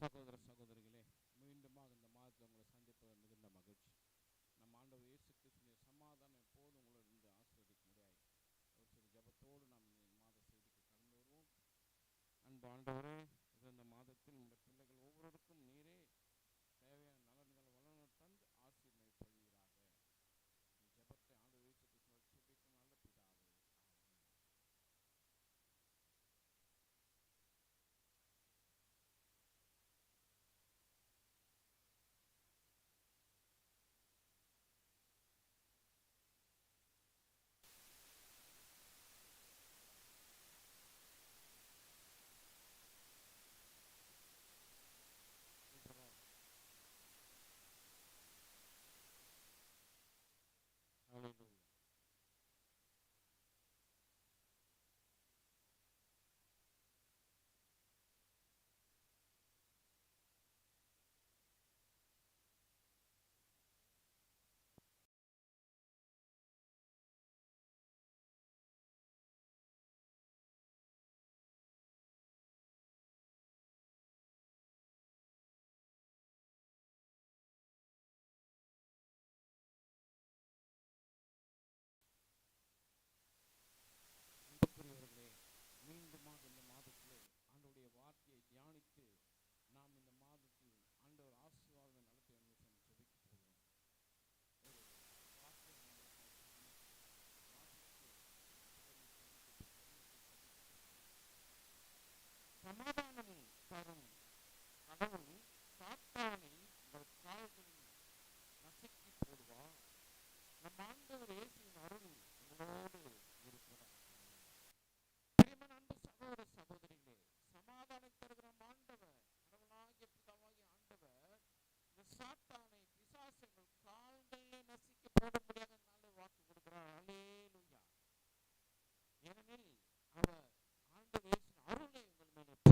சகோதர சகோதரிகளே மீண்டுமாக இந்த மாதத்தில் உங்களை சந்திப்பது மிகுந்த மகிழ்ச்சி. நம் ஆண்டவர் இயேசு கிறிஸ்துவின் சமாதானம் எப்போதும் உங்களிருந்து ஆசீர்வதிக்க முடியாது ஒரு சில ஜெபத்தோடு நாம் இந்த மாத செய்திக்கு கடந்து வருவோம். அன்பு ஆண்டவரே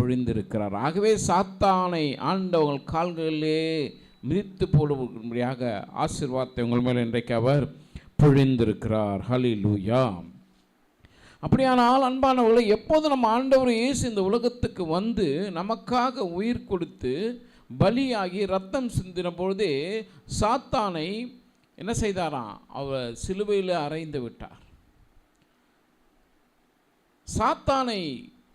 விழுந்திருக்கிறார் ஆகவே சாத்தானை ஆண்டவங்கள் கால்களிலே மிதித்து போடும்படியாக ஆசிர்வாதத்தை உங்கள் மேல் இன்றைக்கு அவர் பொழிந்திருக்கிறார். ஹலிலூயா அப்படியானால் அன்பானவர்களை எப்போது நம்ம ஆண்டவர் இயேசு இந்த உலகத்துக்கு வந்து நமக்காக உயிர் கொடுத்து பலியாகி ரத்தம் சிந்தின பொழுதே சாத்தானை என்ன செய்தாராம்? அவர் சிலுவையில் அறைந்து விட்டார். சாத்தானை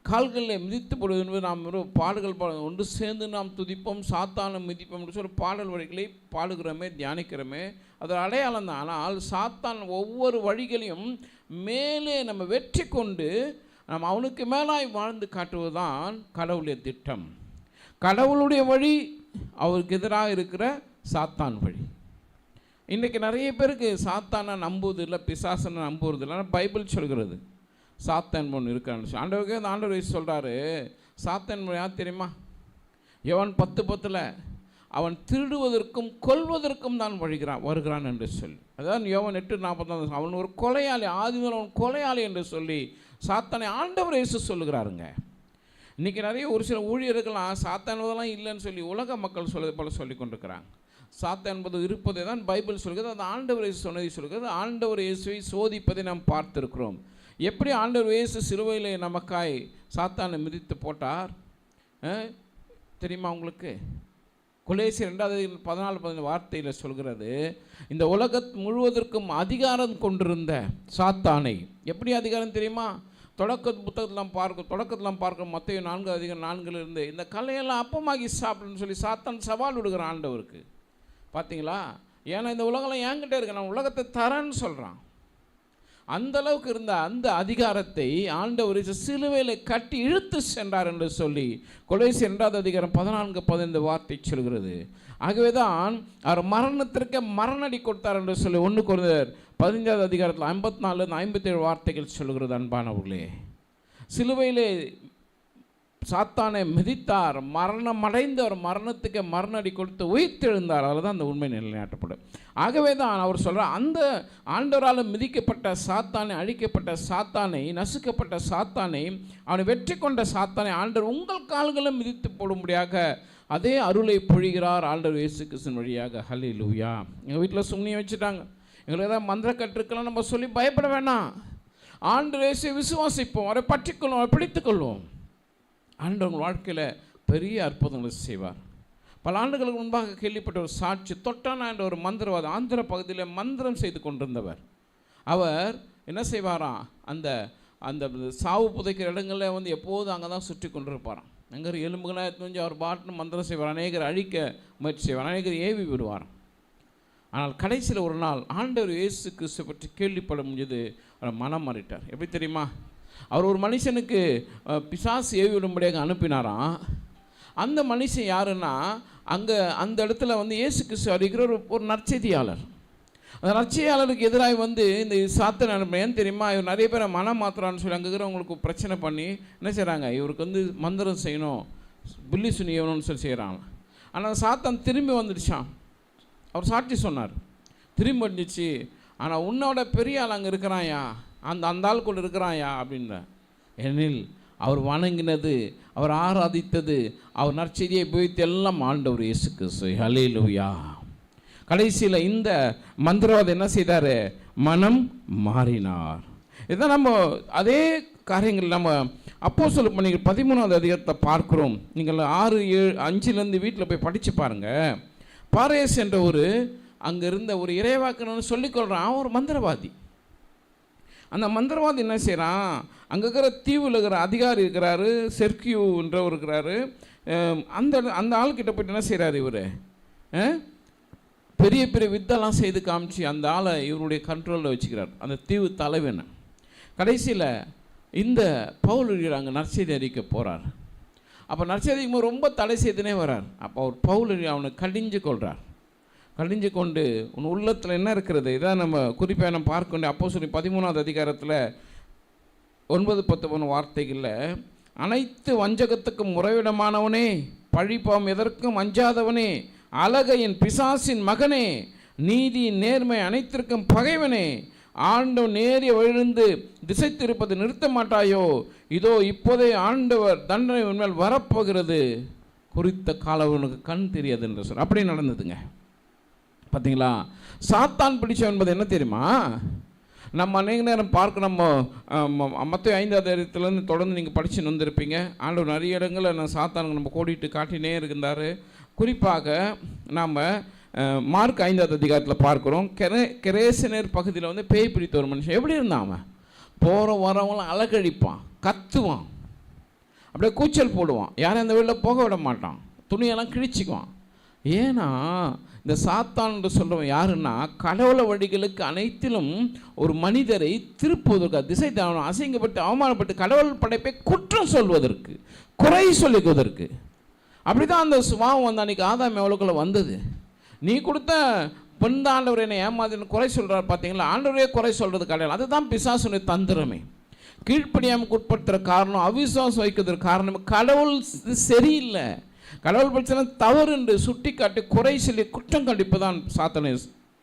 கால்களில் மிதித்து போடுவது என்பது நாம் ஒரு பாடல்கள் பாட ஒன்று சேர்ந்து நாம் துதிப்போம் சாத்தானை மிதிப்போம் சொல்லி பாடல் வழிகளை பாடுகிறோமே தியானிக்கிறோமே அது அடையாளம் தான். ஆனால் சாத்தான் ஒவ்வொரு வழிகளையும் மேலே நம்ம வெற்றி கொண்டு நம்ம அவனுக்கு மேலாய் வாழ்ந்து காட்டுவது தான் கடவுளுடைய திட்டம். கடவுளுடைய வழி அவருக்கு எதிராக இருக்கிற சாத்தான் வழி. இன்றைக்கி நிறைய பேருக்கு சாத்தானை நம்புவதில்லை பிசாசனை நம்புவதில்லை. ஆனால் பைபிள் சொல்கிறது சாத்தன் ஒன்று இருக்கான்னு சொல்லி. ஆண்டவருக்கே அந்த ஆண்டவர் வயசு சொல்கிறாரு சாத்தான் யார் தெரியுமா? எவன் பத்து பத்தில் அவன் திருடுவதற்கும் கொல்வதற்கும் தான் வழிகிறான் வருகிறான் என்று சொல்லி. அதான் யோவன் எட்டு நாற்பத்தாம் அவன் ஒரு கொலையாளி ஆதிமல் அவன் கொலையாளி என்று சொல்லி சாத்தானை ஆண்டவர் இயேசு சொல்லுகிறாருங்க. இன்றைக்கி நிறைய ஒரு சில ஊழியர்கள்லாம் சாத்தானதெல்லாம் இல்லைன்னு சொல்லி உலக மக்கள் சொல்வது போல சொல்லி கொண்டிருக்கிறாங்க. சாத்தா என்பது இருப்பதை தான் பைபிள் சொல்கிறது அது ஆண்டவர் இயேசு சொன்னதை சொல்கிறது ஆண்டவர் இயேசுவை சோதிப்பதை நாம் பார்த்திருக்கிறோம். எப்படி ஆண்டவர் இயேசு சிலுவையில் நமக்காய் சாத்தானை மிதித்து போட்டார்? தெரியுமா உங்களுக்கு? கொலேசி ரெண்டாவது பதினாலு பதினேழு வார்த்தையில் சொல்கிறது இந்த உலகத் முழுவதற்கும் அதிகாரம் கொண்டிருந்த சாத்தானை எப்படி அதிகாரம் தெரியுமா? தொடக்க புத்தகத்தெலாம் பார்க்க தொடக்கத்தெலாம் பார்க்க மற்ற நான்கு அதிகம் நான்குலேருந்து இந்த கலையெல்லாம் அப்பமாகி சாப்பிடுன்னு சொல்லி சாத்தான் சவால் விடுகிறான் ஆண்டவருக்கு. பார்த்தீங்களா ஏன்னா இந்த உலகம்லாம் என்கிட்ட இருக்கு நான் உலகத்தை தரேன்னு சொல்கிறான் அந்த அளவுக்கு இருந்த அந்த அதிகாரத்தை ஆண்டவர் சிலுவையில் கட்டி இழுத்து சென்றார் என்று சொல்லி கொலை சென்றாத அதிகாரம் பதினான்கு பதினைந்து வார்த்தை சொல்கிறது. ஆகவே தான் அவர் மரணத்திற்கு மரணடி கொடுத்தார் என்று சொல்லி ஒன்று குறைந்தர் பதினஞ்சாவது அதிகாரத்தில் ஐம்பத்தி நாலு ஐம்பத்தேழு வார்த்தைகள் சொல்கிறது அன்பானவர்களே. சிலுவையிலே சாத்தானை மிதித்தார் மரணம் அடைந்து மரணத்துக்கு மரணடி கொடுத்து உயிர்த்தெழுந்தார். அதில் தான் அந்த உண்மை நிலைநாட்டப்படும். ஆகவே தான் அவர் சொல்கிறார் அந்த ஆண்டவரால் மிதிக்கப்பட்ட சாத்தானை அழிக்கப்பட்ட சாத்தானை நசுக்கப்பட்ட சாத்தானை அவனை வெற்றி கொண்ட சாத்தானை ஆண்டவர் உங்கள் கால்களும் மிதித்து போடும்படியாக அதே அருளை பொழிகிறார் ஆண்டவர் இயேசு கிருஷ்ணன் வழியாக. ஹலே லூயா எங்கள் வீட்டில் சும்னியை வச்சுட்டாங்க. எங்களுக்கு ஏதாவது மந்திர கற்றுக்கெல்லாம் நம்ம சொல்லி பயப்பட வேணாம். ஆண்டு இயேசு விசுவாசிப்போம் அவரை பற்றிக்கொள்வோம் அவரை பிடித்துக்கொள்வோம். ஆண்டவங்க வாழ்க்கையில் பெரிய அற்புதங்களை செய்வார். பல ஆண்டுகளுக்கு முன்பாக கேள்விப்பட்ட ஒரு சாட்சி தொட்டானா என்ற ஒரு மந்திரவாதி ஆந்திர பகுதியில் மந்திரம் செய்து கொண்டிருந்தவர். அவர் என்ன செய்வாராம் அந்த அந்த சாவு புதைக்கிற இடங்களில் வந்து எப்போதும் அங்கே தான் சுற்றி கொண்டிருப்பாராம். அங்கே எலும்புகளாக எடுத்து அவர் பாட்டுன்னு மந்திரம் செய்வார். அநேகர் அழிக்க முயற்சி செய்வார். அநேகர் ஏவி விடுவாராம். ஆனால் கடைசியில் ஒரு நாள் ஆண்டவர் இயேசு கிறிஸ்து பற்றி கேள்விப்பட முடிஞ்சது அவர் மனம் மாறிட்டார் எப்படி தெரியுமா? அவர் ஒரு மனுஷனுக்கு பிசாசு ஏவி விடும்படியாக அனுப்பினாராம் அந்த மனுஷன் யாருன்னா அங்கே அந்த இடத்துல வந்து இயேசு கிறிஸ்து அறிகிற ஒரு ஒரு நற்செய்தியாளர். அந்த நற்செய்தியாளருக்கு எதிராக வந்து இந்த சாத்தன் அனுப்ப ஏன் தெரியுமா? இவர் நிறைய பேரை மனம் மாத்துறான்னு சொல்லி அங்கே இருக்கிறவங்களுக்கு பிரச்சனை பண்ணி என்ன செய்கிறாங்க இவருக்கு வந்து மந்திரம் செய்யணும் புள்ளி சுனியணும்னு சொல்லி செய்கிறாங்க ஆனால் சாத்தான் திரும்பி வந்துடுச்சான் அவர் சாட்சி சொன்னார். திரும்பி வந்துச்சு. ஆனால் உன்னோட பெரிய ஆள் அங்கே இருக்கிறாயா? அந்த அந்த ஆள் கூட இருக்கிறாயா அப்படின்ற எனில் அவர் வணங்கினது அவர் ஆராதித்தது அவர் நற்செய்தியை போய்த்து எல்லாம் ஆண்டவர் இயேசு கிறிஸ்து. ஹalleluya கடைசியில் இந்த மந்திரவாதி என்ன செய்தார்? மனம் மாறினார். இதான் நம்ம அதே காரியங்கள் நம்ம அப்போ சொல்ல நீங்கள் பதிமூணாவது அதிகாரத்தை பார்க்குறோம். நீங்கள் ஆறு ஏழு அஞ்சுலேருந்து வீட்டில் போய் படித்து பாருங்கள் பாரேஸ் என்ற ஒரு அங்கே இருந்த ஒரு இறைவாக்கணும்னு சொல்லிக்கொள்கிறான் அவன் ஒரு மந்திரவாதி. அந்த மந்திரவாதி என்ன செய்கிறான் அங்கே இருக்கிற தீவில் இருக்கிற அதிகாரி இருக்கிறாரு செர்கியூன்றவர் இருக்கிறாரு. அந்த அந்த ஆள்கிட்ட போயிட்டு என்ன செய்கிறார் இவர்? பெரிய பெரிய வித்தெல்லாம் செய்து காமிச்சு அந்த ஆளை இவருடைய கண்ட்ரோலில் வச்சுக்கிறார். அந்த தீவு தலைவன். கடைசியில் இந்த பவுல் அங்கே நற்செய்தி அறிக்க போகிறார் அப்போ நற்செய்திக்கு ரொம்ப தடை செய்துனே வரார். அப்போ அவர் பவுல் அவனை கடிஞ்சு கொள்கிறார் கடிஞ்சு கொண்டு உன் உள்ளத்தில் என்ன இருக்கிறது? இதான் நம்ம குறிப்பாக நம்ம பார்க்க அப்போ சொல்லி பதிமூணாவது அதிகாரத்தில் ஒன்பது பத்து மூணு வார்த்தைகளில் அனைத்து வஞ்சகத்துக்கும் முறைவிடமானவனே பழிப்பாம் எதற்கும் அஞ்சாதவனே அழகையின் பிசாசின் மகனே நீதி நேர்மை அனைத்திற்கும் பகைவனே ஆண்டவன் நேரிய விழுந்து திசை திருப்பதை நிறுத்த மாட்டாயோ? இதோ இப்போதே ஆண்டவர் தண்டனை உண்மையில் வரப்போகிறது. குறித்த காலம் உனக்கு கண் தெரியாது என்று சொல். அப்படி நடந்ததுங்க. பார்த்தீங்களா சாத்தான் பிடிச்சவன் என்பது என்ன தெரியுமா? நம்ம அநேக நேரம் பார்க்க நம்ம மற்ற ஐந்தாவது இடத்துலேருந்து தொடர்ந்து நீங்கள் படிச்சுன்னு வந்திருப்பீங்க. ஆண்டு நிறைய இடங்களில் நான் சாத்தானுங்க நம்ம கோடிட்டு காட்டினே இருந்தார். குறிப்பாக நாம் மார்க் ஐந்தாவது அதிகாரத்தில் பார்க்குறோம். கெரே கெரேசனர் பகுதியில் வந்து பேய் பிடித்த ஒரு மனுஷன். எப்படி இருந்தான் அவன்? போகிற வரவங்களாம் அலக்கழிப்பான் கத்துவான். அப்படியே கூச்சல் போடுவான். யாரும் அந்த வீட்டில் போக விட மாட்டான். துணியெல்லாம் கிழிச்சிக்குவான். ஏன்னா இந்த சாத்தான் என்று சொல்கிறவன் யாருன்னா கடவுள வழிகளுக்கு அனைத்திலும் ஒரு மனிதரை திருப்புவதற்கு திசை தாவணும் அசிங்கப்பட்டு அவமானப்பட்டு கடவுள் படைப்பை குற்றம் சொல்வதற்கு குறை சொல்லிக்குவதற்கு. அப்படி தான் அந்த சுபாவம் வந்து அன்றைக்கி ஆதாம் எவ்வளோக்குள்ள வந்தது? நீ கொடுத்த பெண் ஆண்டவர் என்னை ஏமாதின்னு குறை சொல்கிறார் பார்த்தீங்களா? ஆண்டவரே குறை சொல்கிறது கிடையாது. அதுதான் பிசாசுடைய தந்திரமே. கீழ்ப்படியாமல் உட்படுத்துகிற காரணம் அவிசுவாசம் வைக்கிறதுக்கு காரணம். கடவுள் சரியில்லை. கடவுள் பட்சம் தவறு என்று சுட்டி காட்டி குறை சொல்லி குற்றம் கண்டிப்புதான் சாத்தனை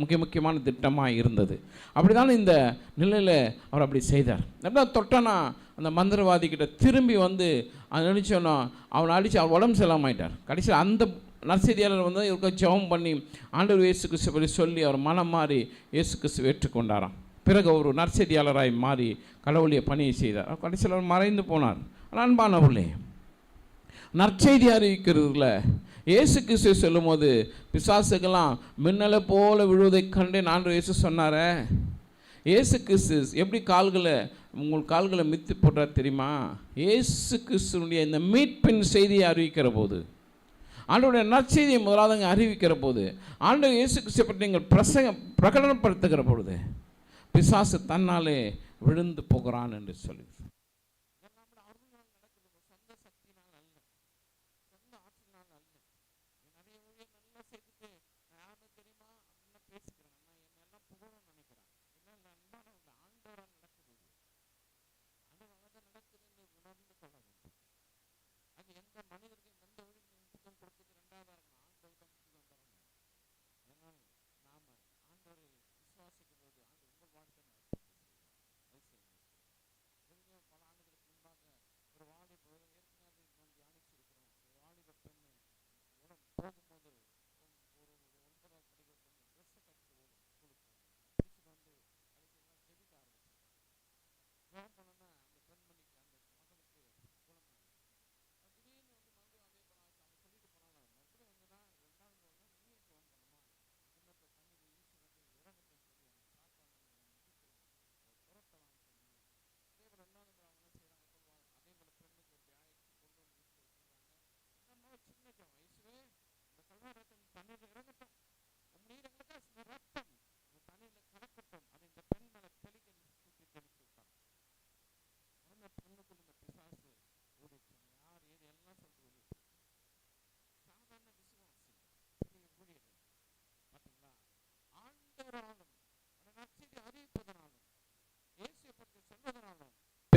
முக்கிய முக்கியமான திட்டமாக இருந்தது. அப்படிதான் இந்த நிலையில் அவர் அப்படி செய்தார். எப்படின்னா தொட்டனா அந்த மந்திரவாதி கிட்ட திரும்பி வந்து அதை நினச்சோன்னா அவனை அடித்து அவன் உடம்பு செல்லாமல் ஆயிட்டார். கடைசியில் அந்த நற்செய்தியாளர் வந்து இவருக்கு ஜெபம் பண்ணி ஆண்டவர் இயேசு கிறிஸ்து பற்றி சொல்லி அவர் மனம் மாறி இயேசு கிறிஸ்து ஏற்றுக்கொண்டாராம். பிறகு ஒரு நற்செய்தியாளராய் மாறி கடவுளிய பணியை செய்தார். கடைசியில் அவர் மறைந்து போனார். அன்பானவர்களே நற்செய்தி அறிவிக்கிறதுல. இயேசு கிறிஸ்து சொல்லும்போது பிசாசுக்கெல்லாம் மின்னலை போல விழுவதை கண்டே நான் இயேசு சொன்னாரே. இயேசு கிறிஸ்து எப்படி கால்களை உங்கள் கால்களை மித்து போட்டார் தெரியுமா? இயேசு கிறிஸ்துனுடைய இந்த மீட்பின் செய்தியை அறிவிக்கிற போது ஆண்டோடைய நற்செய்தியை முதலாதவங்க அறிவிக்கிற போது ஆண்டு இயேசு கிறிஸ்து பற்றி நீங்கள் பிரசங்க பிரகடனப்படுத்துகிற பொழுது பிசாசு தன்னாலே விழுந்து போகிறான் என்று சொல்லி.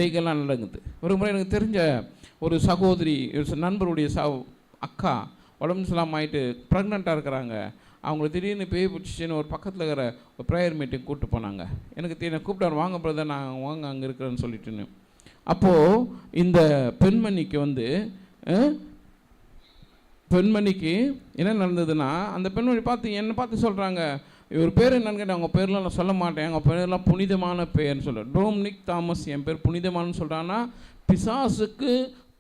இவைகள்லாம் நடக்குது. ஒரு முறை எனக்கு தெரிஞ்ச ஒரு சகோதரி நண்பருடைய ச அக்கா உடம்பு சொல்லாமல் ஆகிட்டு ப்ரெக்னெண்ட்டாக இருக்கிறாங்க. அவங்கள திடீர்னு பேய் பிடிச்சின்னு ஒரு பக்கத்தில் இருக்கிற ஒரு ப்ரேயர் மீட்டிங் கூப்பிட்டு போனாங்க. எனக்கு தெரியும் கூப்பிட்டாரு வாங்க பிரதர் நான் வாங்க அங்கே இருக்கிறேன்னு சொல்லிட்டுன்னு. அப்போது இந்த பெண்மணிக்கு வந்து பெண்மணிக்கு என்ன நடந்ததுன்னா அந்த பெண்மணி பார்த்து என்னை பார்த்து சொல்கிறாங்க இவர் பேர் என்னன்னு கேட்டேன் அவங்க பேர்லாம் நான் சொல்ல மாட்டேன். அவங்க பேர்லாம் புனிதமான பேர்னு சொல்ல டோம்னிக் தாமஸ் என் பேர் புனிதமானு சொல்கிறான்னா பிசாசுக்கு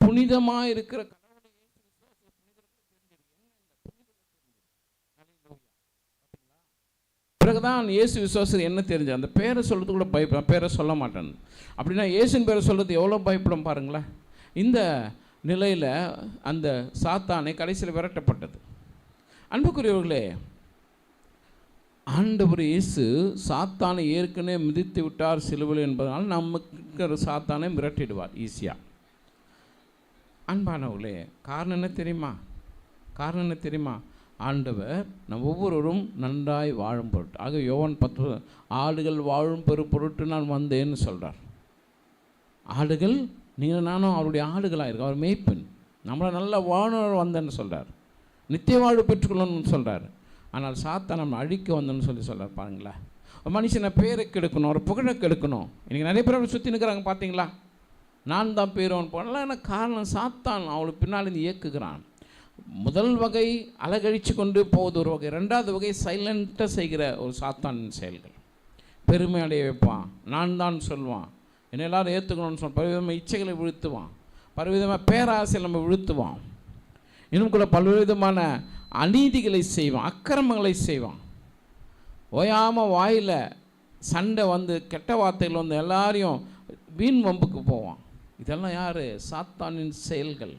புனிதமாக இருக்கிற பிறகுதான் இயேசு விசுவாசர் என்ன தெரிஞ்சு அந்த பேரை சொல்கிறது கூட பயப்படும் பேரை சொல்ல மாட்டேன். அப்படின்னா இயேசுன் பேரை சொல்கிறது எவ்வளோ பயப்படும் பாருங்களேன். இந்த நிலையில் அந்த சாத்தானை கடைசியில் விரட்டப்பட்டது. அன்புக்குரியவர்களே ஆண்டவர் இயேசு சாத்தானை ஏற்கனவே மிதித்து விட்டார் சிலுவில் என்பதனால் நமக்கு சாத்தானை மிரட்டிடுவார் ஈஸியாக அன்பானவர்களே காரணம் என்ன தெரியுமா? காரணம் என்ன தெரியுமா? ஆண்டவர் நம் ஒவ்வொருவரும் நன்றாய் வாழும் பொருட்டு. ஆக யோவன் பத்து ஆடுகள் வாழும் பெரு பொருட்டு நான் வந்தேன்னு சொல்கிறார் ஆடுகள் நீங்கள் நானும் அவருடைய ஆடுகளாக இருக்கோம். அவர் மேய்ப்பின். நம்மளை நல்ல வாழ வந்தேன்னு சொல்கிறார் நித்திய வாழ்வு பெற்றுக்கொள்ளணும்னு சொல்கிறார் ஆனால் சாத்தா நம்ம அழிக்க வந்தோன்னு சொல்லி சொல்ல பாருங்களேன். ஒரு மனுஷனை பேரை கெடுக்கணும் ஒரு புகழை கெடுக்கணும். இன்றைக்கி நிறைய பேர் அப்படி சுற்றி நிற்கிறாங்க பார்த்தீங்களா நான் தான் பேரோன் போனலாம் என்ன காரணம்? சாத்தான் அவளுக்கு பின்னால் இருந்து இயக்குகிறான். முதல் வகை அலகழிச்சு கொண்டு போவது ஒரு வகை ரெண்டாவது வகை சைலண்ட்டாக செய்கிற ஒரு சாத்தான் செயல்கள். பெருமை அடைய வைப்பான். நான் தான் சொல்வான் என்னை எல்லாரும் ஏற்றுக்கணும்னு சொல் பலவிதமாக இச்சைகளை விழுத்துவான். பலவிதமாக பேராசையில் நம்ம விழுத்துவான். இன்னும் கூட பலவிதமான அநீதிகளை செய்வான் அக்கிரமங்களை செய்வான். ஓயாமல் வாயில் சண்டை வந்து கெட்ட வார்த்தைகள் வந்து எல்லாரையும் வீண் வம்புக்கு போவான். இதெல்லாம் யார்? சாத்தானின் செயல்கள்.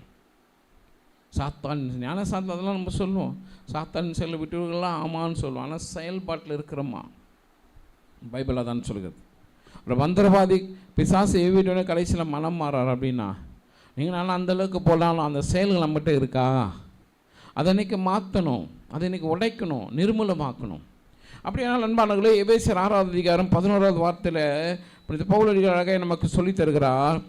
சாத்தானின் ஞான சாத்தான் அதெல்லாம் நம்ம சொல்லுவோம். சாத்தானின் செயலை விட்டுவர்கள்லாம் ஆமான்னு சொல்லுவோம். ஆனால் செயல்பாட்டில் இருக்கிறோமா? பைபிளாக தான் சொல்கிறது ஒரு மந்திரவாதி பிசாசு ஏவிட்டோடனே கடைசியில் மனம் மாறார் அப்படின்னா நீங்கள் நானும் அந்தளவுக்கு போனாலும் அந்த செயல்கள் நம்மகிட்ட இருக்கா? அதை இன்னைக்கு மாற்றணும் அதை இன்னைக்கு உடைக்கணும் நிர்மூலமாக்கணும். அப்படியானால் அன்பானவர்களே எபேசர் ஆறாவது அதிகாரம் பதினோராவது வார்த்தையில் புனித பவுலடிகளாக நமக்கு சொல்லித் தருகிறார்.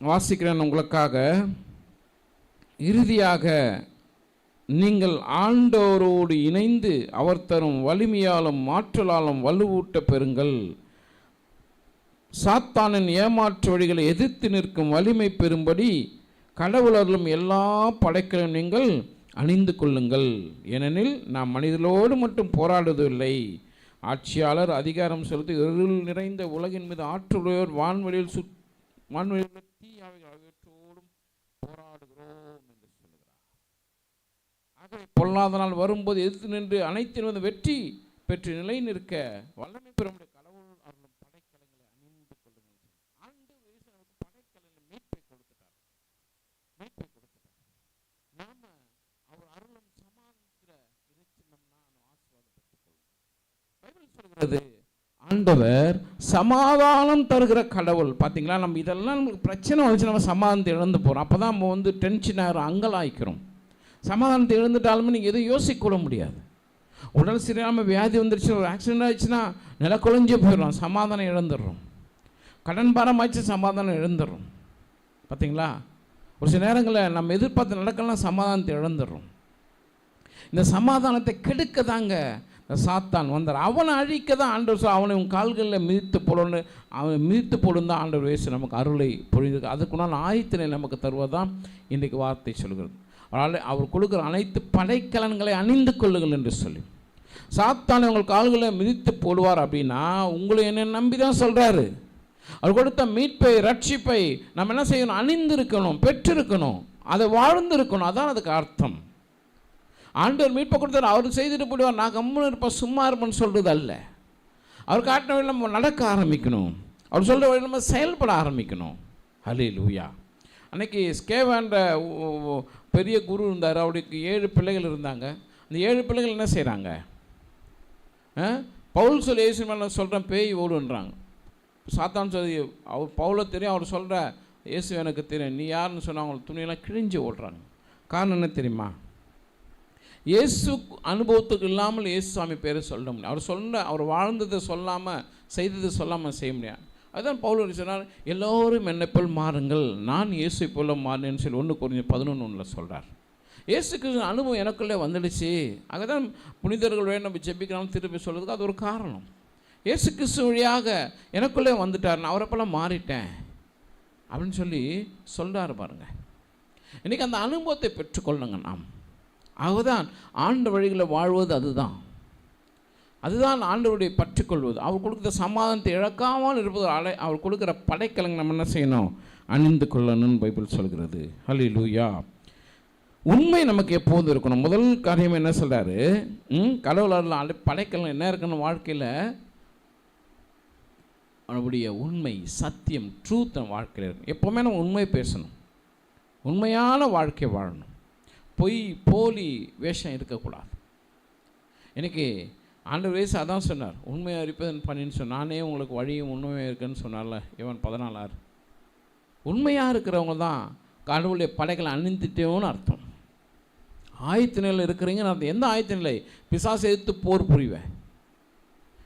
வாசிக்கிறேன் உங்களுக்காக. இறுதியாக நீங்கள் ஆண்டோரோடு இணைந்து அவர் தரும் வலிமையாலும் ஆற்றலாலும் வலுவூட்ட பெறுங்கள். சாத்தானின் ஏமாற்று வழிகளை எதிர்த்து நிற்கும் வலிமை பெறும்படி கடவுளர்களும் எல்லா படைக்களையும் நீங்கள் அணிந்து கொள்ளுங்கள். ஏனெனில் நாம் மனிதர்களோடு மட்டும் போராடுவதில்லை. ஆட்சியாளர் அதிகாரம் செலுத்தி இருள் நிறைந்த உலகின் மீது ஆற்றுடையோர் வான்வெளியில் சுத் வான்வெளியில் தீயாவைகள் ஆகியவற்றோடும் போராடுகிறோம் என்று சொல்கிறார் ஆகவே பொல்லாத நாள் வரும்போது எதிர்த்து நின்று அனைத்தின் வந்து வெற்றி பெற்று நிலை நிற்க வல்லமை பெறும் கடவுள் அருளும் படைக்கலங்களை அணிந்து கொள்ளுங்கள் ஆண்டு இயேசு நமக்கு படைக்கலங்களை மீட்பை கொடுத்துட்டார் மீட்பை கொடுத்துட்டார் நாம அவர் அருளும் சமாளிக்கிற இறைச்சின்னம்னா ஆசீர்வாதம் பெற்றுக்கொள்ளும் இருக்கிறது ஆண்டவர் சமாதானம் தருகிற கடவுள். பார்த்தீங்களா நம்ம இதெல்லாம் நமக்கு பிரச்சனை வந்துச்சு நம்ம சமாதானத்தை இழந்து போகிறோம் அப்போ தான் நம்ம வந்து டென்ஷன் ஆகிறோம் அங்கலாய்க்கிறோம். சமாதானத்தை இழந்துட்டாலுமே நீங்கள் எதுவும் யோசிக்க கூட முடியாது. உடல் சரியாமல் வியாதி வந்துருச்சு ஒரு ஆக்சிடென்ட் ஆயிடுச்சுன்னா நில குழஞ்சே சமாதானம் இழந்துடுறோம். கடன் பாரமாச்சு சமாதானம் இழந்துடுறோம். பார்த்தீங்களா ஒரு சில நேரங்களில் நம்ம எதிர்பார்த்து நடக்கலாம் சமாதானத்தை இழந்துடுறோம். இந்த சமாதானத்தை கெடுக்க தாங்க சாத்தான் வந்தார். அவனை அழிக்க தான் ஆண்டவர் சொல் அவனை உன் கால்களில் மிதித்து போடணும் அவனை மிதித்து போடும் தான் ஆண்டவர் வயசு நமக்கு அருளை பொழிந்து அதுக்குண்டான ஆயத்தினை நமக்கு தருவதான் இன்றைக்கு வார்த்தை சொல்கிறது. அதனால் அவர் கொடுக்குற அனைத்து படைக்கலன்களை அணிந்து கொள்ளுங்கள் என்று சொல்லி. சாத்தானை உங்கள் கால்களை மிதித்து போடுவார் அப்படின்னா உங்களை என்ன நம்பி தான் சொல்கிறாரு அவர் கொடுத்த மீட்பை ரட்சிப்பை நம்ம என்ன செய்யணும்? அணிந்திருக்கணும் பெற்றிருக்கணும். அதை வாழ்ந்திருக்கணும். அதான் அதுக்கு அர்த்தம். ஆண்டவர் மீட்பை கொடுத்தார். அவர் செய்துட்டு போடுவார் நான் கம்முன்னு இருப்பேன். சும்மா இருப்பேன்னு சொல்கிறது அல்ல. அவர் காட்டின வழியில் நம்ம நடக்க ஆரம்பிக்கணும். அவர் சொல்கிற வழியில் நம்ம செயல்பட ஆரம்பிக்கணும். ஹலே லூயா அன்னைக்கு ஸ்கேவான்ற பெரிய குரு இருந்தார். அவருக்கு ஏழு பிள்ளைகள் இருந்தாங்க. அந்த ஏழு பிள்ளைகள் என்ன செய்கிறாங்க பவுல் சொல்லி இயேசு மேலே சொல்கிறேன் பேய் ஓடுன்றாங்க. சாத்தான் சொல்லி அவர் பவுலை தெரியும். அவர் சொல்கிற இயேசு எனக்கு தெரியும். நீ யாருன்னு சொன்னால் அவங்களுக்கு துணியெல்லாம் கிழிஞ்சு ஓடுறாங்க. காரணம் என்ன தெரியுமா? இயேசு அனுபவத்துக்கு இல்லாமல் இயேசு சாமி பேரை சொல்ல முடியும். அவர் சொன்ன அவர் வாழ்ந்ததை சொல்லாமல் செய்ததை சொல்லாமல் செய்ய முடியாது. அதுதான் பவுல் சொன்னார் எல்லோரும் என்னை போல் மாறுங்கள் நான் இயேசு போல மாறினேன்னு சொல்லி ஒன்று கொஞ்சம் பதினொன்று ஒன்றில் சொல்கிறார் இயேசு கிறிஸ்து அனுபவம் எனக்குள்ளே வந்துடுச்சு. தான் புனிதர்கள் வேணும் நம்ம ஜெபிக்கணும் திருப்பி சொல்கிறதுக்கு அது ஒரு காரணம். இயேசு கிறிஸ்து வழியாக எனக்குள்ளே வந்துட்டார் நான் அவரை மாறிட்டேன். அப்படின்னு சொல்லி சொல்கிறார் பாருங்கள் இன்றைக்கி அந்த அனுபவத்தை பெற்றுக்கொள்ளுங்க நாம். ஆகதான் ஆண்ட வழிகளில் வாழ்வது அதுதான். அதுதான் ஆண்டவருடைய பற்றுக்கொள்வது அவர் கொடுக்குற சமாதானத்தை இழக்காமல் இருப்பது அலை அவர் கொடுக்குற படைக்கலங்க நம்ம என்ன செய்யணும்? அணிந்து கொள்ளணும்னு பைபிள் சொல்கிறது. ஹலி லூயா உண்மை நமக்கு எப்போதும் இருக்கணும். முதல் காரியம் என்ன சொல்கிறாரு கடவுளரில் அலை படைக்கலம் என்ன இருக்கணும் வாழ்க்கையில்? அவனுடைய உண்மை சத்தியம் ட்ரூத் வாழ்க்கையில் இருக்கணும். எப்போவுமே நம்ம உண்மை பேசணும். உண்மையான வாழ்க்கை வாழணும். பொய் போலி வேஷம் இருக்கக்கூடாது. எனக்கு ஆண்டு வயசு அதான் சொன்னார் உண்மையை அறிப்பதன் பண்ணின்னு சொன்ன நானே உங்களுக்கு வழியும் உண்மையாக இருக்குன்னு சொன்னார்ல இவன் பதினாலாறு. உண்மையாக இருக்கிறவங்க தான் கடவுளுடைய படைகளை அணிந்துட்டேன்னு அர்த்தம். ஆயத்த நிலையில் இருக்கிறீங்க நான் எந்த ஆயத்த நிலை? பிசாசு எடுத்து போர் புரிவேன்.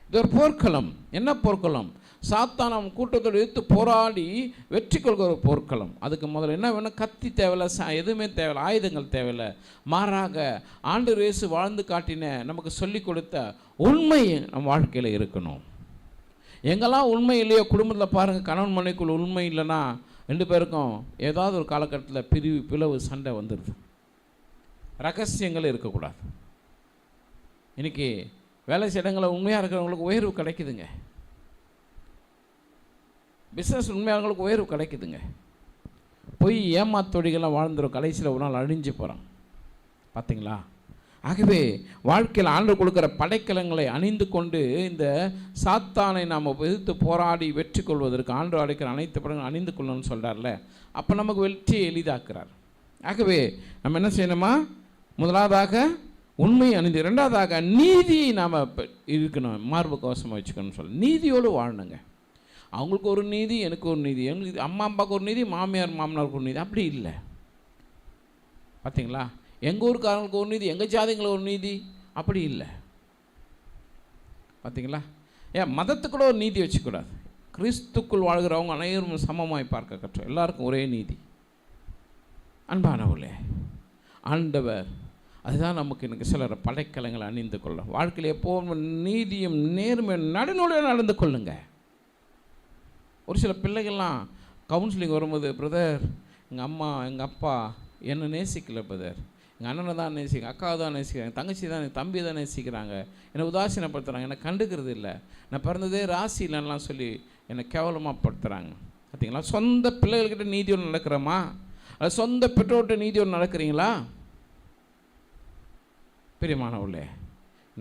இது ஒரு போர்க்களம். என்ன போர்க்களம்? சாத்தானம் கூட்டத்தோடு எடுத்து போராடி வெற்றி கொள்கிற ஒரு போர்க்களம். அதுக்கு முதல்ல என்ன வேணும்? கத்தி தேவையில்ல ச எதுவுமே தேவையில்ல ஆயுதங்கள் தேவையில்லை. மாறாக ஆண்டு ரேசு வாழ்ந்து காட்டின நமக்கு சொல்லி கொடுத்த உண்மை நம் வாழ்க்கையில் இருக்கணும். எங்கெல்லாம் உண்மை இல்லையோ குடும்பத்தில் பாருங்கள் கணவன் மனைக்குள் உண்மை இல்லைன்னா ரெண்டு பேருக்கும் ஏதாவது ஒரு காலகட்டத்தில் பிரிவு பிளவு சண்டை வந்துடுது ரகசியங்கள் இருக்கக்கூடாது. இன்றைக்கி வேலை செய்யடங்களில் உண்மையாக இருக்கிறவங்களுக்கு உயர்வு கிடைக்குதுங்க. பிஸ்னஸ் உண்மையாளர்களுக்கு உயர்வு கிடைக்குதுங்க. போய் ஏமாத்தொழிகளாக வாழ்ந்துடும் கடைசியில் ஒரு நாள் அழிஞ்சு போகிறான் பார்த்தீங்களா ஆகவே வாழ்க்கையில் ஆண்டு கொடுக்குற படைக்கலங்களை அணிந்து கொண்டு இந்த சாத்தானை நாம் எதிர்த்து போராடி வெற்றி கொள்வதற்கு ஆண்டு அடைக்கிற அனைத்து படங்களும் அணிந்து கொள்ளணும்னு சொல்கிறார்ல அப்போ நமக்கு வெற்றியை எளிதாக்குறார். ஆகவே நம்ம என்ன செய்யணுமா? முதலாவதாக உண்மையை அணிந்து ரெண்டாவதாக நீதியை நாம் இருக்கணும். மார்பு கவசமாக வச்சுக்கணும்னு சொல்ல. நீதியோடு வாழணுங்க. அவங்களுக்கு ஒரு நீதி எனக்கு ஒரு நீதி. எங்களுக்கு அம்மா அப்பாவுக்கு ஒரு நீதி மாமியார் மாமனாருக்கு ஒரு நீதி. அப்படி இல்லை. பார்த்தீங்களா எங்கள் ஊருக்காரங்களுக்கு ஒரு நீதி எங்கள் ஜாதிங்களுக்கு ஒரு நீதி அப்படி இல்லை. பார்த்தீங்களா ஏன் மதத்துக்குள்ள ஒரு நீதி வச்சுக்கூடாது. கிறிஸ்துக்குள் வாழ்கிறவங்க அனைவரும் சமமாய் பார்க்க கற்றோம். எல்லாருக்கும் ஒரே நீதி. அன்பானவர்களே ஆண்டவர் அதுதான் நமக்கு எனக்கு சிலர் படைக்கலங்களை அணிந்து கொள்ளும். வாழ்க்கையில் எப்போவும் நீதியும் நேர்மையும் நடுநோடு நடந்து கொள்ளுங்கள் ஒரு சில பிள்ளைகள்லாம் கவுன்சிலிங் வரும்போது பிரதர் எங்கள் அம்மா எங்கள் அப்பா என்னை நேசிக்கல பிரதர் எங்கள் அண்ணனை தான் நேசிக்க அக்காவை தான் நேசிக்கிறாங்க தங்கச்சி தான் தம்பி தான் நேசிக்கிறாங்க. என்னை உதாசீனப்படுத்துகிறாங்க என்னை கண்டுக்கிறது இல்லை. நான் பிறந்ததே ராசி இல்லைன்னெலாம் சொல்லி என்னை கேவலமாக படுத்துகிறாங்க பார்த்தீங்களா சொந்த பிள்ளைகள்கிட்ட நீதி ஒன்று நடக்கிறோமா? அது சொந்த பெற்றோர்கிட்ட நீதி ஒன்று நடக்கிறீங்களா? பிரியமானவர்களே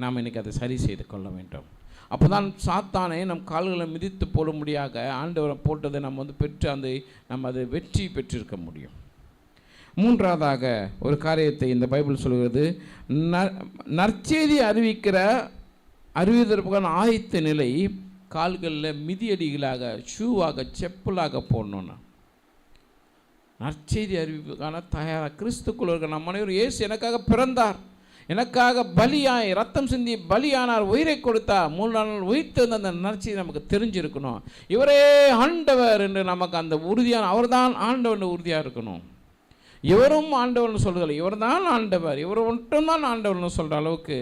நாம் இன்றைக்கி அதை சரி செய்து கொள்ள வேண்டும். அப்போ தான் சாத்தானை நம் கால்களை மிதித்து போட முடியாத ஆண்டவரை போட்டதை நம்ம வந்து பெற்று அந்த நம்ம அதை வெற்றி பெற்றிருக்க முடியும். மூன்றாவதாக ஒரு காரியத்தை இந்த பைபிள் சொல்கிறது. நற்செய்தி அறிவிக்கிற அறிவிதற்கான ஆயத்த நிலை கால்களில் மிதியடிகளாக ஷூவாக செப்பலாக போடணும்னா. நற்செய்தி அறிவிப்புக்கான தயாராக கிறிஸ்துக்குள்ள இருக்கிற நம்ம அனைவரும் இயேசு எனக்காக பிறந்தார். எனக்காக பலியாய் ரத்தம் சிந்தி பலியானார் உயிரை கொடுத்தா மூணு நாள் உயிர்த்து அந்த நர்ச்சி நமக்கு தெரிஞ்சிருக்கணும். இவரே ஆண்டவர் என்று நமக்கு அந்த உறுதியான அவர் தான் ஆண்டவர் உறுதியாக இருக்கணும். இவரும் ஆண்டவர்னு சொல்கிறதில்ல இவர் தான் ஆண்டவர். இவர் மட்டும்தான் ஆண்டவர்னு சொல்கிற அளவுக்கு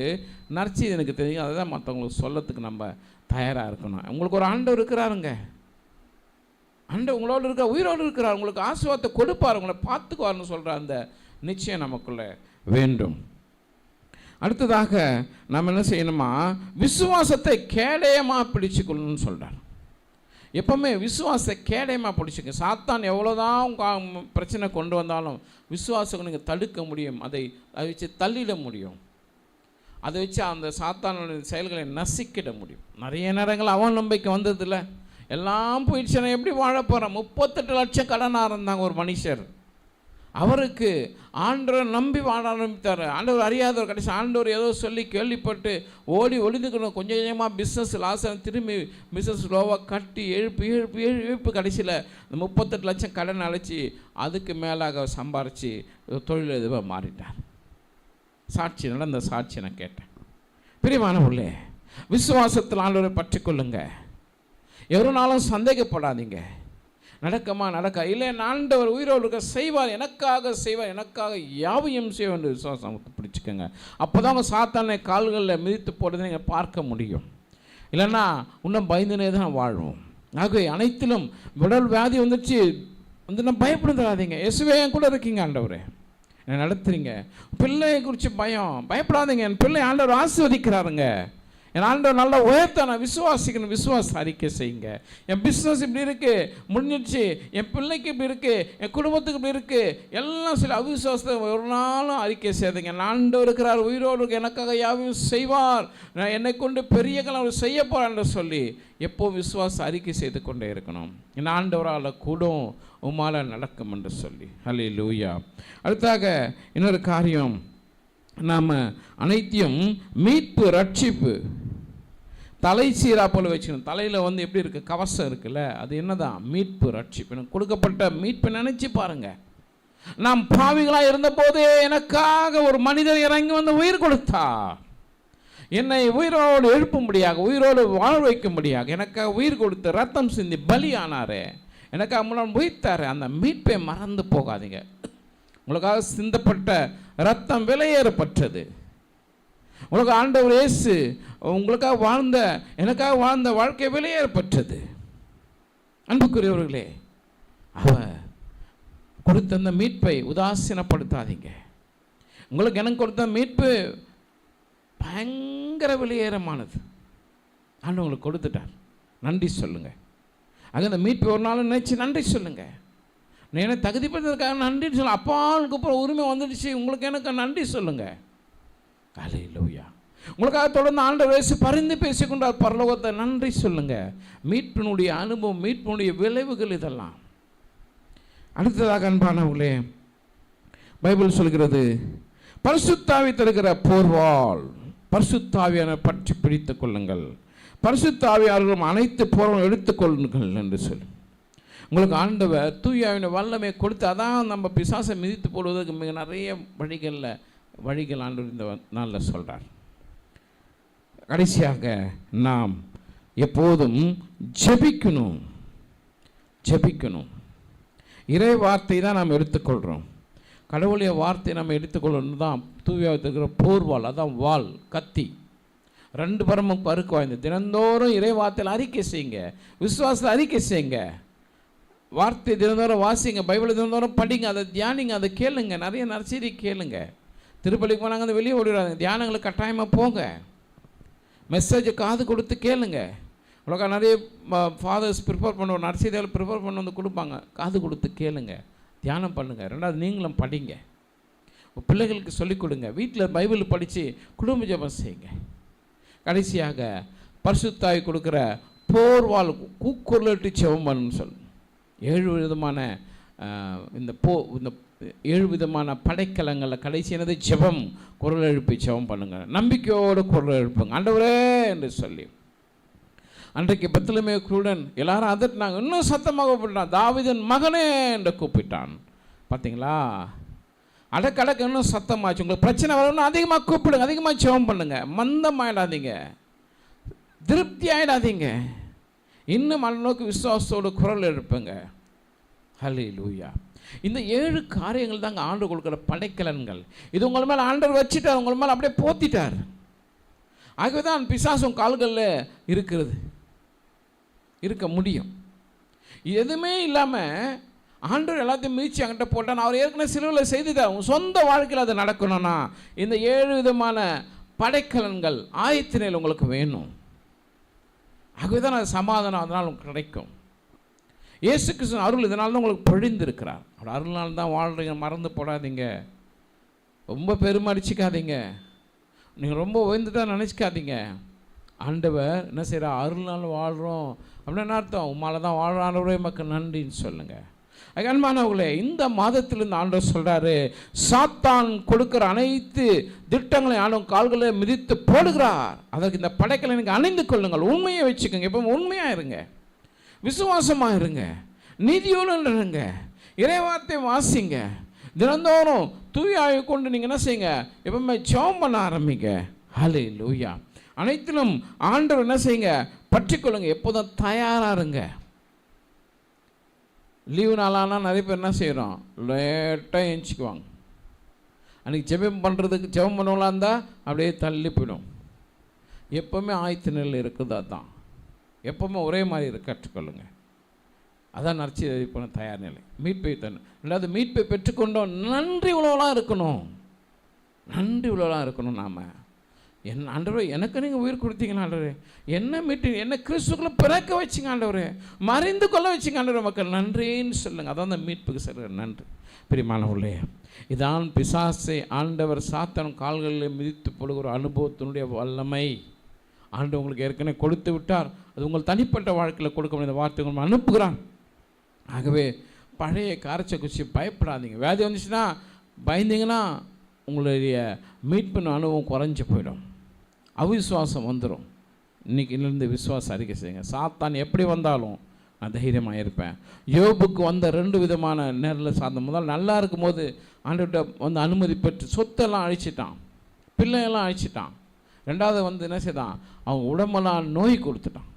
நர்ச்சி எனக்கு தெரியும். அதை தான் மற்றவங்களுக்கு சொல்லத்துக்கு நம்ம தயாராக இருக்கணும். உங்களுக்கு ஒரு ஆண்டவர் இருக்கிறாருங்க. ஆண்டவர் உங்களோடு இருக்க? உயிரோடு இருக்கிறார். உங்களுக்கு ஆசீர்வாதத்தை கொடுப்பார். உங்களை பார்த்துக்குவார்னு சொல்கிற அந்த நிச்சயம் நமக்குள்ளே வேண்டும். அடுத்ததாக நம்ம என்ன செய்யணுமா? விசுவாசத்தை கேடயமாக பிடிச்சிக்கணும்னு சொல்கிறார் எப்போவுமே விசுவாசத்தை கேடயமாக பிடிச்சிக்க. சாத்தான் எவ்வளோதான் பிரச்சனை கொண்டு வந்தாலும் விசுவாசம் நீங்கள் தடுக்க முடியும். அதை அதை வச்சு தள்ளிட முடியும். அதை வச்சு அந்த சாத்தானுடைய செயல்களை நசிக்கிட முடியும். நிறைய நேரங்கள் அவன் நம்பிக்கை வந்ததில்லை. எல்லாம் போயிடுச்சு எப்படி வாழ போகிறேன் முப்பத்தெட்டு லட்சம் கடனாக இருந்தாங்க ஒரு மனுஷர். அவருக்கு ஆண்டவரை நம்பி வாழ ஆரம்பித்தார். ஆண்டவர் அறியாதவர் கடைசி ஆண்டவர் ஏதோ சொல்லி கேள்விப்பட்டு ஓடி ஒளிந்துக்கணும் கொஞ்சம் கொஞ்சமாக பிஸ்னஸ் லாசம் திரும்பி பிஸ்னஸ் லோவாக கட்டி எழுப்பு எழுப்பு எழுப்பு கடைசியில் இந்த முப்பத்தெட்டு லட்சம் கடன் அழைச்சி அதுக்கு மேலாக சம்பாரித்து தொழில் இதுவாக மாறிட்டார். சாட்சி நடந்த சாட்சி நான் கேட்டேன். பிரியமான உள்ளே விசுவாசத்தில் ஆண்டவரை பற்றி கொள்ளுங்க எவ்வளோ நாளும் சந்தேகப்படாதீங்க. நடக்கமா நடக்க? இல்லை ஆண்டவர் உயிரோடு இருக்க செய்வார். எனக்காக செய்வார். எனக்காக யாவையும் செய்வார் என்று விசுவாசம் பிடிச்சிக்கோங்க. அப்போ தான் அவங்க சாத்தானை கால்களில் மிதித்து போடுறதை நீங்கள் பார்க்க முடியும். இல்லைன்னா இன்னும் பயந்துனே தான் வாழ்வோம். ஆகவே அனைத்திலும் உடல் வியாதி வந்துச்சு. வந்து நான் பயப்படுத்தாதீங்க இயேசுவே என் கூட இருக்கீங்க ஆண்டவரே. என்னை நடத்துறீங்க. பிள்ளையை குறித்து பயம். பயப்படாதீங்க. என் பிள்ளை ஆண்டவர் ஆசீர்வதிக்கிறாருங்க. என் ஆண்டவர் நல்ல உயர்த்த நான் விசுவாசிக்கணும் விசுவாச அறிக்கை செய்யுங்க. என் பிஸ்னஸ் இப்படி இருக்குது முடிஞ்சிடுச்சு. என் பிள்ளைக்கு இப்படி இருக்குது என் குடும்பத்துக்கு இப்படி இருக்குது எல்லாம் சில அவிசுவாசத்தை ஒரு நாளும் அறிக்கை செய்யுங்க என் ஆண்டவர் இருக்கிறார் உயிரோடு எனக்காக யாவையும் செய்வார். நான் என்னை கொண்டு பெரிய கலவர் செய்ய போறான்னு சொல்லி எப்போ விசுவாச அறிக்கை செய்து கொண்டே இருக்கணும். என் ஆண்டவரால் கூடும் உமால நடக்கும் என்று சொல்லி. ஹலே லூயா அடுத்தாக இன்னொரு காரியம். நாம் அனைத்தையும் மீட்பு ரட்சிப்பு. தலை சீரா போல வச்சுக்கணும். தலையில் வந்து எப்படி இருக்குது கவசம் இருக்குல்ல அது என்னதான்? மீட்பு ரட்சிப்பு. எனக்கு கொடுக்கப்பட்ட மீட்பை நினச்சி பாருங்கள் நாம் பாவிகளாக இருந்தபோதே எனக்காக ஒரு மனிதர் இறங்கி வந்து உயிர் கொடுத்தா என்னை உயிரோடு எழுப்பும்படியாக உயிரோடு வாழ வைக்கும்படியாக எனக்காக உயிர் கொடுத்து ரத்தம் சிந்தி பலியானாரே. எனக்காக முன்னாள் உயிர்த்தார் அந்த மீட்பை மறந்து போகாதீங்க. உங்களுக்காக சிந்தப்பட்ட ரத்தம் விலையேறப்பட்டது உங்களுக்கு ஆண்டவர் இயேசு உங்களுக்காக வாழ்ந்த எனக்காக வாழ்ந்த வாழ்க்கை விலையேறப்பட்டது அன்புக்குரியவர்களே அவர் கொடுத்த அந்த மீட்பை உதாசீனப்படுத்தாதீங்க. உங்களுக்கு எனக்கு கொடுத்த மீட்பு பயங்கர விலையேறமானது ஆண்டு உங்களுக்கு கொடுத்துட்டார். நன்றி சொல்லுங்கள் ஆக அந்த மீட்பு ஒரு நாள் நினச்சி நன்றி சொல்லுங்கள் என்ன தகுதிப்படுத்துறதுக்காக நன்றின்னு சொல்ல. அப்பாவுக்கு அப்புறம் உரிமை வந்துடுச்சு. உங்களுக்கு எனக்கு நன்றி சொல்லுங்கள் காலை லோயா உங்களுக்காக தொடர்ந்து ஆண்ட வயசு பரிந்து பேசிக்கொண்டார். பரலோகத்தை நன்றி சொல்லுங்க. மீட்பினுடைய அனுபவம் மீட்பினுடைய விளைவுகள் இதெல்லாம். அடுத்ததாக அன்பானவங்களே பைபிள் சொல்கிறது பரிசுத்தாவி தருகிற போர்வாள் பரிசுத்தாவியான பற்றி பிடித்துக் கொள்ளுங்கள். பரிசுத்தாவியார்களும் அனைத்து போர்வம் எடுத்துக்கொள்ளுங்கள் என்று சொல்லி. உங்களுக்கு ஆண்டவர் தூயாவின வல்லமை கொடுத்து அதான் நம்ம பிசாசை மிதித்து போடுவதற்கு மிக நிறைய வழிகளில் வழிகள் ஆண்டவர் இந்த நாளில் சொல்கிறார் கடைசியாக நாம் எப்போதும் ஜெபிக்கணும். ஜெபிக்கணும். இறை வார்த்தை தான் நாம் எடுத்துக்கொள்கிறோம் கடவுளுடைய வார்த்தை நம்ம எடுத்துக்கொள்ளணும் தான் தூவியாவத்துக்கிற போர்வால் போர்வாள் அதான் வாள் கத்தி. ரெண்டு பரமும் பருக்கு வாய்ந்த தினந்தோறும் இறை வார்த்தையில் அறிக்கை செய்யுங்க. விசுவாசத்தில் அறிக்கை செய்யுங்க. வார்த்தை தினந்தோறும் வாசிங்க பைபிளை தினந்தோறும் படிங்க அதை தியானிங்க அதை கேளுங்க நிறைய நரசீரி கேளுங்க. திருப்பள்ளிக்கு போனாங்க அந்த வெளியே ஓடிடுறாங்க தியானங்களுக்கு கட்டாயமாக போங்க. மெசேஜை காது கொடுத்து கேளுங்க. உலக நிறைய ஃபாதர்ஸ் ப்ரிப்பேர் பண்ணுவோம் நர்சரியால் ப்ரிப்பேர் பண்ண வந்து கொடுப்பாங்க. காது கொடுத்து கேளுங்க. தியானம் பண்ணுங்கள் ரெண்டாவது நீங்களும் படிங்க. பிள்ளைகளுக்கு சொல்லிக் கொடுங்க. வீட்டில் பைபிள் படித்து குடும்ப ஜபம் செய்யுங்க. கடைசியாக பரிசுத்தாய் கொடுக்குற போர்வால் கூக்குரலிட்டு செவம் பண்ணணும்னு சொல்லு. ஏழு விதமான இந்த போ இந்த ஏழு விதமான படைக்கலங்களில் கடைசி என்னது? ஜெபம். குரல் எழுப்பி ஜெபம் பண்ணுங்கள் நம்பிக்கையோடு குரல் எழுப்புங்க. ஆண்டவரே என்று சொல்லி. அன்றைக்கு பெத்தலமே குருடன் எல்லாரும் அதட்டினாங்க இன்னும் சத்தமாக கூப்பிட்டான். தாவிதன் மகனே என்று கூப்பிட்டான். பார்த்தீங்களா அடக்கடக்க இன்னும் சத்தமாச்சு. உங்களுக்கு பிரச்சனை வரணும்னு அதிகமாக கூப்பிடுங்க. அதிகமாக ஜெபம் பண்ணுங்கள் மந்தம் ஆயிடாதீங்க திருப்தி ஆயிடாதீங்க இன்னும் மனநோக்கு விசுவாசத்தோடு குரல் எழுப்புங்க. ஹலே லூயா இந்த ஏழு காரியங்கள் தாங்க ஆண்டு கொடுக்குற படைக்கலன்கள். இது உங்கள் மேலே ஆண்டவர் வச்சுட்டார் உங்கள் மேலே அப்படியே போத்திட்டார். ஆகவே தான் பிசாசும் கால்களில் இருக்கிறது. இருக்க முடியும். எதுவுமே இல்லாமல் ஆண்டவர் எல்லாத்தையும் மீச்சி அங்கிட்ட போட்டான் அவர் ஏற்கனவே சிலுவில் செய்து தான் சொந்த வாழ்க்கையில் அது நடக்கணும்னா இந்த ஏழு விதமான படைக்கலன்கள் ஆயத்தினையில் உங்களுக்கு வேணும். ஆகவே தான் அது சமாதானம் அதனால் உங்களுக்கு கிடைக்கும். இயேசு கிருஷ்ணன் அருள் இதனால தான் உங்களுக்கு பொழிந்திருக்கிறார். அவர் அருள்னால் தான் வாழ்கிறீங்க மறந்து போடாதீங்க. ரொம்ப பெருமடிச்சிக்காதீங்க நீங்கள் ரொம்ப உயர்ந்துட்டா நினச்சிக்காதீங்க. ஆண்டவர் என்ன செய்கிறா அருள்னால் வாழ்கிறோம் அப்படின்னு என்ன அர்த்தம்? உம்மால தான் வாழ்கிற ஆண்டவரே மக்கள் நன்றின்னு சொல்லுங்கள் அன்பானவர்களே இந்த மாதத்திலிருந்து ஆண்டவர் சொல்கிறாரு சாத்தான் கொடுக்குற அனைத்து திட்டங்களை ஆளும் கால்களை மிதித்து போடுகிறார். அதற்கு இந்த படைக்கலை நீங்கள் அணிந்து கொள்ளுங்கள். உண்மையை வச்சுக்கோங்க. எப்போ உண்மையாக இருங்க. விசுவாசமாக இருங்க. நீதியோடு இருங்க இறைவார்த்தை வாசிங்க. தினந்தோறும் தூய் ஆய்வு கொண்டு நீங்கள் என்ன செய்யுங்க? எப்பவுமே சோம் பண்ண ஆரம்பிங்க. ஹலே லூயா அனைத்திலும் ஆண்டவர் என்ன செய்யுங்க? பற்றிக்கொள்ளுங்க. எப்போதும் தயாராக இருங்க. லீவு நாளானா நிறைய பேர் என்ன செய்கிறோம் லேட்டாக எழுச்சிக்குவாங்க அன்றைக்கி ஜெபம் பண்ணுறதுக்கு ஜெபம் பண்ணுவங்களா இருந்தால் அப்படியே தள்ளி போயிடும். எப்போவுமே ஆயத்த நிலையில் இருக்குதா தான் எப்போவுமே ஒரே மாதிரி இருக்க கற்றுக்கொள்ளுங்க. அதான் நர்ச்சி பண்ண தயார் நிலை. மீட்பை தரணும் இல்லாத மீட்பை பெற்றுக்கொண்டோம். நன்றி உழவலாக இருக்கணும். நன்றி உழவலாக இருக்கணும் நாம். என் ஆண்டவரே எனக்கு நீங்கள் உயிர் கொடுத்தீங்க ஆண்டவரே. என்ன மீட்டு என்ன கிறிஸ்துக்குள்ள பிறக்க வச்சிங்க ஆண்டவரே. மறைந்து கொள்ள வச்சுங்க ஆண்டவர் மக்கள். நன்றின்னு சொல்லுங்கள் அதான் அந்த மீட்புக்கு சொல்கிற நன்றி. பிரியமானவர்களே இதான் பிசாசை ஆண்டவர் சாத்தன் கால்களில் மிதித்து போடுகிற அனுபவத்தினுடைய வல்லமை. ஆண்டு உங்களுக்கு ஏற்கனவே கொடுத்து விட்டார். அது உங்கள் தனிப்பட்ட வாழ்க்கையில் கொடுக்க முடியாத வார்த்தை உங்களுக்கு அனுப்புகிறான். ஆகவே பழைய காரச்ச குச்சி பயப்படாதீங்க. வியாதி வந்துச்சுன்னா பயந்தீங்கன்னா உங்களுடைய மீட்பின் அனுபவம் குறைஞ்சி போயிடும். அவிசுவாசம் வந்துடும் இன்னைக்கு இருந்து விசுவாசம் அறிக்கை செய்யுங்க. சாத்தான் எப்படி வந்தாலும் நான் தைரியமாக இருப்பேன். யோபுக்கு வந்த ரெண்டு விதமான நேரில் சார்ந்த முதல் நல்லா இருக்கும் போது ஆண்டுகிட்ட வந்து அனுமதி பெற்று சொத்தெல்லாம் அழிச்சிட்டான். பிள்ளையெல்லாம் அழிச்சிட்டான். ரெண்டாவது வந்து என்ன செய்தான்? அவன் உடம்பெல்லாம் நோய் கொடுத்துட்டான்.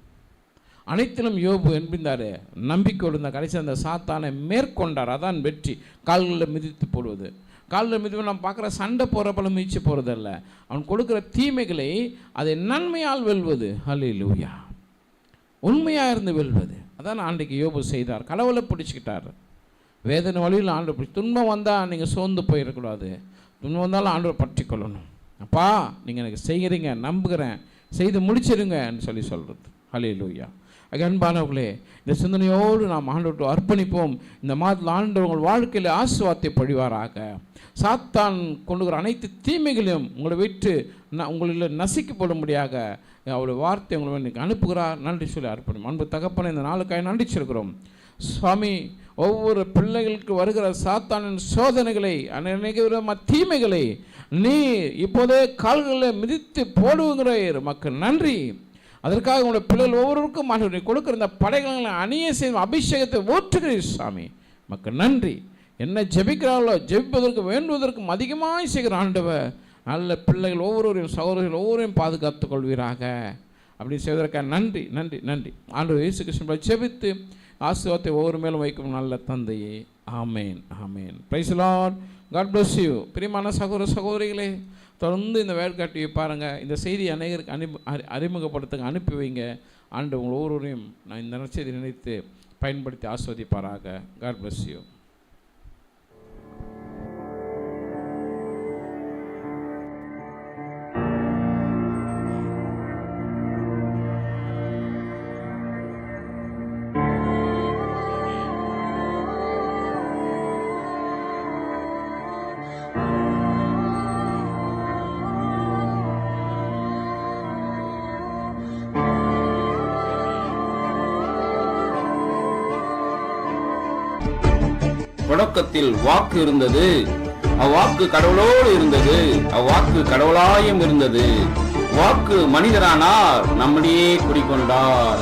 அனைத்திலும் யோபு என்பிந்தார் நம்பிக்கை இருந்த கடைசி அந்த சாத்தானை மேற்கொண்டார். அதான் வெற்றி. கால்களில் மிதித்து போடுவது. காலில் மீது நம்ம பார்க்குற சண்டை போகிறப்பல மீச்சு போகிறதல்ல அவன் கொடுக்குற தீமைகளை அதை நன்மையால் வெல்வது. ஹலே லூயா உண்மையாக இருந்து வெல்வது. அதான் ஆண்டைக்கு யோபு செய்தார். கடவுளை பிடிச்சிக்கிட்டார். வேதனை வழியில் ஆண்டு பிடிச்சி துன்பம் வந்தால் நீங்கள் சோர்ந்து போயிடக்கூடாது. துன்பம் வந்தாலும் ஆண்டவர் பற்றி கொள்ளணும் அப்பா நீங்கள் எனக்கு செய்கிறீங்க நம்புகிறேன். செய்து முடிச்சிருங்கன்னு சொல்லி சொல்கிறது ஹலே லூயா அன்பானவர்களே இந்த சிந்தனையோடு நாம் ஆண்டவர்கிட்ட அர்ப்பணிப்போம். இந்த மாதத்தில் ஆண்டவர் உங்கள் வாழ்க்கையில் ஆசுவாத்தை பழிவாராக. சாத்தான் கொண்டுகிற அனைத்து தீமைகளையும் உங்களை விட்டு ந உங்களில் நசிக்கப்படும்படியாக அவருடைய வார்த்தை உங்களை இன்றைக்கி அனுப்புகிறார். நன்றி சொல்லி அர்ப்பணம் அன்பு தகப்பனை இந்த நாளுக்காக நன்றிச்சிருக்கிறோம். சுவாமி ஒவ்வொரு பிள்ளைகளுக்கு வருகிற சாத்தானின் சோதனைகளை அநேக தீமைகளை நீ இப்போதே கால்களில் மிதித்து போடுங்கிற மக்கள். நன்றி. அதற்காக உங்களுடைய பிள்ளைகள் ஒவ்வொருவருக்கும் ஆண்டவர் நீ கொடுக்குற இந்த படைகளை அணிய செய்யும் அபிஷேகத்தை ஓற்றுகிறீர் சாமி. மக்கள் நன்றி. என்ன ஜெபிக்கிறார்களோ ஜெபிப்பதற்கு வேண்டுவதற்கும் அதிகமாக செய்கிற ஆண்டவர் நல்ல பிள்ளைகள் ஒவ்வொருவரையும் சகோதரர்கள் ஒவ்வொருவரையும் பாதுகாத்துக் கொள்வீராக. அப்படி செய்வதற்காக நன்றி நன்றி நன்றி. ஆண்டு இயேசு கிருஷ்ணன் ஜெபித்து ஆசீர்வாதத்தை ஒவ்வொரு மேலும் வைக்கும் நல்ல தந்தையே. Amen amen. Praise Lord God bless you பிரியமான சகோதர சகோதரிகளே தொடர்ந்து இந்த வேல்காட்டியை பாருங்கள் இந்த செய்தி அநேகருக்கு அனுப்பி அறி- அறிமுகப்படுத்துங்க அனுப்பி வைங்க. ஆண்டு உங்கள் ஒவ்வொருவரையும் நான் இந்த நற்செய்தி நினைத்து பயன்படுத்தி ஆஸ்வதிப்பாராக. காட் பிளஸ் யூ தொடக்கத்தில் வாக்கு இருந்தது. அவ்வாக்கு கடவுளோடு இருந்தது. அவ்வாக்கு கடவுளாயும் இருந்தது. வாக்கு மனிதரானார். நம்மிடையே குடிக்கொண்டார்